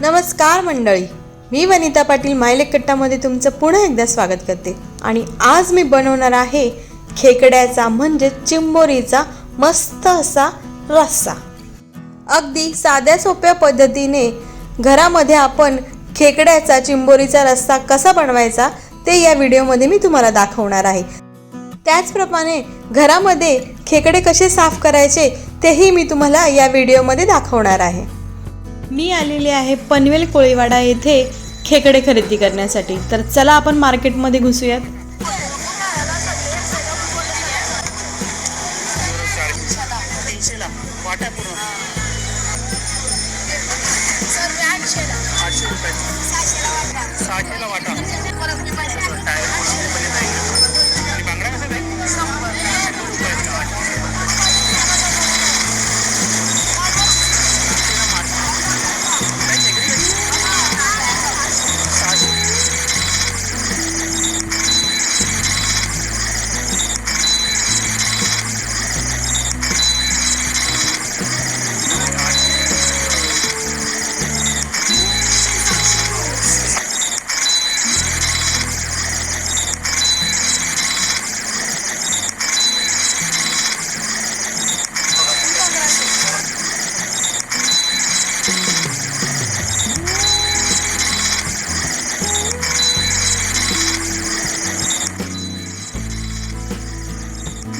नमस्कार मंडळी. मी वनिता पाटील मायलेक कट्टामध्ये तुमचं पुन्हा एकदा स्वागत करते. आणि आज मी बनवणार आहे खेकड्याचा म्हणजे चिंबोरीचा मस्त असा रस्सा. अगदी साध्या सोप्या पद्धतीने घरामध्ये आपण खेकड्याचा चिंबोरीचा रस्सा कसा बनवायचा ते या व्हिडिओमध्ये मी तुम्हाला दाखवणार आहे. त्याचप्रमाणे घरामध्ये खेकडे कसे साफ करायचे तेही मी तुम्हाला या व्हिडिओमध्ये दाखवणार आहे. मी आलेले आहे पनवेल कोळीवाडा येथे खेकडे खरेदी करण्यासाठी. तर चला आपण मार्केटमध्ये घुसूयात. तीनशेला वाटा.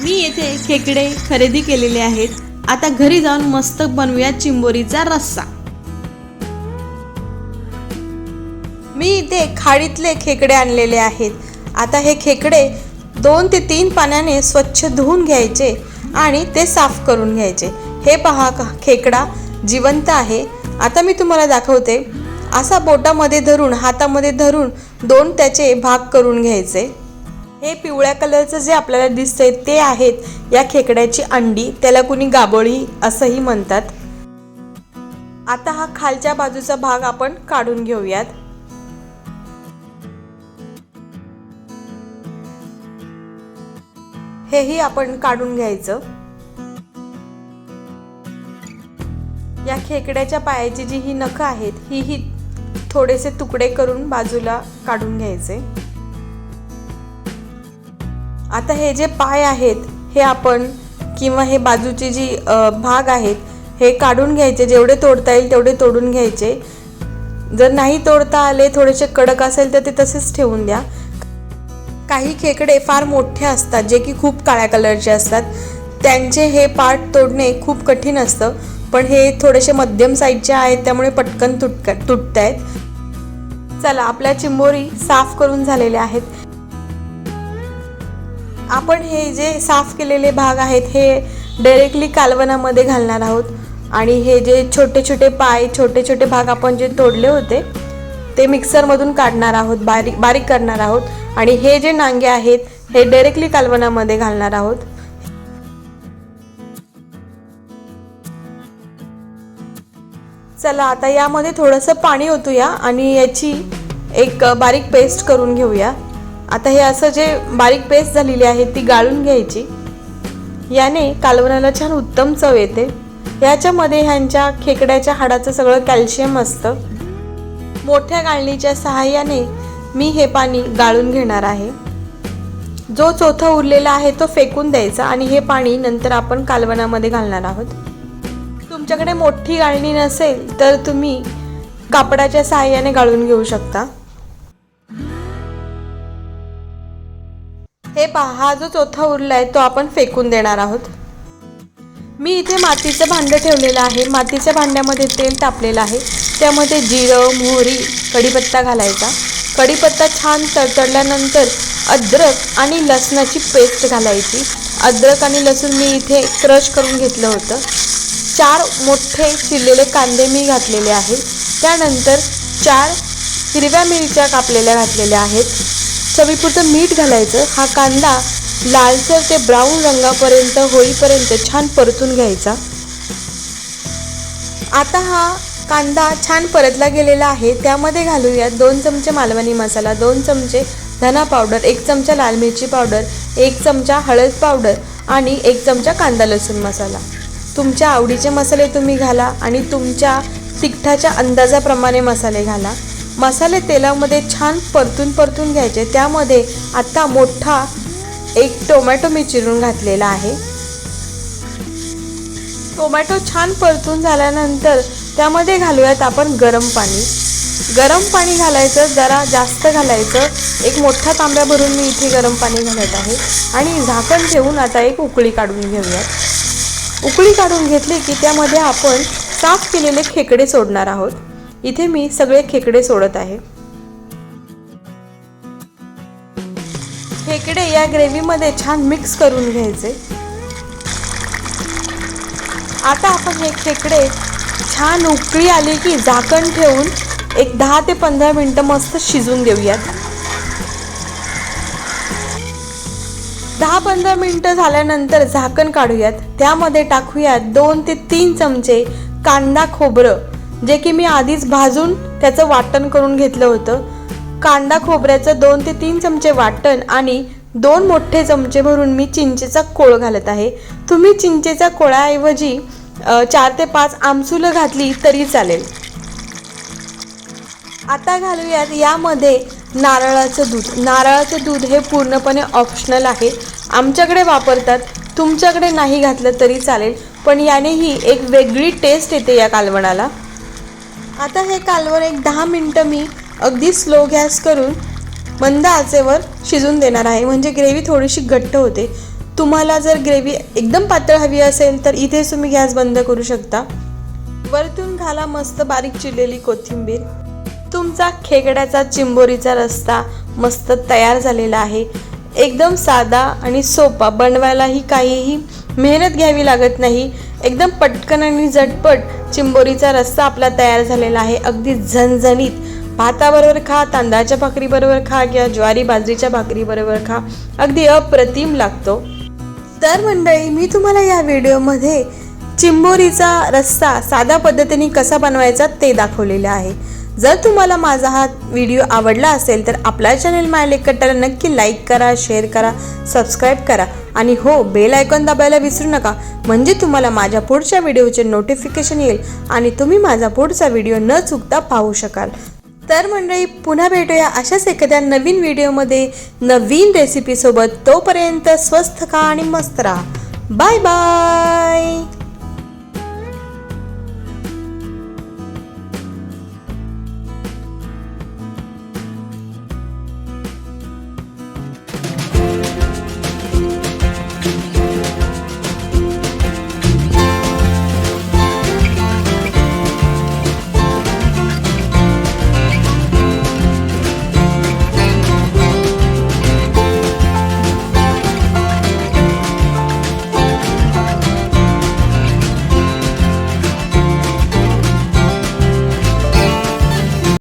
मी येथे खेकडे खरेदी केलेले आहेत. आता घरी जाऊन मस्त बनवूया चिंबोरीचा रस्सा. मी इथे खाडीतले खेकडे आणलेले आहेत. आता हे खेकडे दोन ते तीन पाण्याने स्वच्छ धुवून घ्यायचे आणि ते साफ करून घ्यायचे. हे पहा खेकडा जिवंत आहे. आता मी तुम्हाला दाखवते. असा बोटामध्ये धरून हातामध्ये धरून दोन त्याचे भाग करून घ्यायचे. हे पिवळ्या कलरचं जे आपल्याला दिसतंय ते आहेत या खेकड्याची अंडी. त्याला कुणी गाबोळी असंही म्हणतात. आता हा खालच्या बाजूचा भाग आपण काढून घेऊयात. हेही आपण काढून घ्यायचं. या खेकड्याच्या पायाची जी ही नखं आहेत ही ही थोडेसे तुकडे करून बाजूला काढून घ्यायचे. आता हे जे पाय आहेत हे आपण किंवा हे बाजूचे जी भाग आहेत हे काढून घ्यायचे जेवढे तोडता येईल तेवढे तोडून घ्यायचे. जर नाही तोडता आले थोडेसे कडक असेल तर ते तसेच ठेवून द्या. काही खेकडे फार मोठे असतात जे की खूप काळ्या कलरचे असतात. त्यांचे हे पार्ट तोडणे खूप कठीण असतं पण हे थोडेसे मध्यम साईजचे आहेत त्यामुळे पटकन तुटक तुटत आहेत चला आपल्या चिंबोरी साफ करून झालेल्या आहेत. आपण हे जे साफ केलेले भाग आहेत हे डायरेक्टली कालवनामध्ये घालणार आहोत. आणि हे जे छोटे छोटे पाय छोटे छोटे भाग आपण जे तोडले होते ते मिक्सरमधून काढणार आहोत बारीक बारीक करणार आहोत. आणि हे जे नांगे आहेत हे डायरेक्टली कालवनामध्ये घालणार आहोत. चला आता यामध्ये थोडंसं पाणी ओतूया आणि याची एक बारीक पेस्ट करून घेऊया. आता हे असं जे बारीक पेस्ट झालेली आहे ती गाळून घ्यायची. याने कालवणाला छान उत्तम चव येते. ह्याच्यामध्ये ह्यांच्या खेकड्याच्या हाडाचं सगळं कॅल्शियम असतं. मोठ्या गाळणीच्या सहाय्याने मी हे पाणी गाळून घेणार आहे. जो चौथा उरलेला आहे तो फेकून द्यायचा आणि हे पाणी नंतर आपण कालवणामध्ये घालणार आहोत. तुमच्याकडे मोठी गाळणी नसेल तर तुम्ही कापडाच्या सहाय्याने गाळून घेऊ शकता. हे पहा हा जो चौथा आहे तो आपण फेकून देणार आहोत. मी इथे मातीचं भांडं ठेवलेलं आहे. मातीच्या भांड्यामध्ये तेल तापलेलं आहे. त्यामध्ये जिरं मोहरी कढीपत्ता घालायचा. कढीपत्ता छान तडतडल्यानंतर अद्रक आणि लसणाची पेस्ट घालायची. अद्रक आणि लसूण मी इथे क्रश करून घेतलं होतं. चार मोठे चिरलेले कांदे मी घातलेले आहेत. त्यानंतर चार हिरव्या मिरच्या कापलेल्या घातलेल्या आहेत. चवीपुरतं मीठ घालायचं. हा कांदा लालसर ते ब्राऊन रंगापर्यंत होईपर्यंत छान परतून घ्यायचा. आता हा कांदा छान परतला गेलेला आहे. त्यामध्ये घालूया दोन चमचे मालवणी मसाला दोन चमचे धना पावडर एक चमचा लाल मिरची पावडर एक चमचा हळद पावडर आणि एक चमचा कांदा लसूण मसाला. तुमच्या आवडीचे मसाले तुम्ही घाला आणि तुमच्या तिखटाच्या अंदाजाप्रमाणे मसाले घाला. मसाले तेलामध्ये छान परतून परतून घ्यायचे. त्यामध्ये आत्ता मोठा एक टोमॅटो मी चिरून घातलेला आहे. टोमॅटो छान परतून झाल्यानंतर त्यामध्ये घालूयात आपण गरम पाणी. गरम पाणी घालायचं जरा जास्त घालायचं. एक मोठा तांब्या भरून मी इथे गरम पाणी घालत आहे. आणि झाकण ठेवून आता एक उकळी काढून घेऊयात. उकळी काढून घेतली की त्यामध्ये आपण साफ केलेले खेकडे सोडणार आहोत. इथे मी सगळे खेकडे सोडत आहे. खेकडे या ग्रेव्हीमध्ये छान मिक्स करून घ्यायचे. आता आपण हे खेकडे छान उकळी आली की झाकण ठेवून एक दहा ते पंधरा मिनटं मस्त शिजून देऊयात दहा पंधरा मिनटं झाल्यानंतर झाकण काढूयात. त्यामध्ये टाकूयात दोन ते तीन चमचे कांदा खोबरं. जे की मी आधीच भाजून त्याचं वाटण करून घेतलं होतं. कांदा खोबऱ्याचं दोन ते तीन चमचे वाटण आणि दोन मोठे चमचे भरून मी चिंचेचा कोळ घालत आहे. तुम्ही चिंचेचा कोळाऐवजी चार ते पाच आमसुलं घातली तरी चालेल. आता घालूयात यामध्ये नारळाचं दूध. नारळाचं दूध हे पूर्णपणे ऑप्शनल आहे. आमच्याकडे वापरतात तुमच्याकडे नाही घातलं तरी चालेल. पण यानेही एक वेगळी टेस्ट येते या कालवणाला. आता हे कालवण एक दहा मिनटं मी अगदी स्लो गॅस करून मंद आचेवर शिजून देणार आहे. म्हणजे ग्रेव्ही थोडीशी घट्ट होते. तुम्हाला जर ग्रेव्ही एकदम पातळ हवी असेल तर इथेच तुम्ही गॅस बंद करू शकता. वरतून घाला मस्त बारीक चिरलेली कोथिंबीर. तुमचा खेकड्याचा चिंबोरीचा रस्ता मस्त तयार झालेला आहे. एकदम साधा आणि सोपा बनवायलाही काहीही मेहनत घ्यावी लागत नाही. एकदम पटकन आणि झटपट चिंबोरीचा रस्सा आपला तयार झालेला आहे. अगदी झणझणीत. भाताबरोबर खा तांदळाच्या भाकरीबरोबर खा किंवा ज्वारी बाजरीच्या भाकरीबरोबर खा. अगदी अप्रतिम लागतो. तर मंडळी मी तुम्हाला या व्हिडिओमध्ये चिंबोरीचा रस्सा साध्या पद्धतीने कसा बनवायचा ते दाखवलेलं आहे. जर तुम्हाला माझा हा व्हिडिओ आवडला असेल तर आपला चॅनल मायलेक कट्टाला नक्की लाईक करा शेअर करा सबस्क्राईब करा. आणि हो बेल आयकॉन दाबायला विसरू नका. म्हणजे तुम्हाला माझ्या पुढच्या व्हिडिओचे नोटिफिकेशन येईल आणि तुम्ही माझा पुढचा व्हिडिओ न चुकता पाहू शकाल. तर मंडळी पुन्हा भेटूया अशाच एखाद्या नवीन व्हिडिओमध्ये नवीन रेसिपीसोबत तोपर्यंत स्वस्थ खा आणि मस्त राहा. Bye bye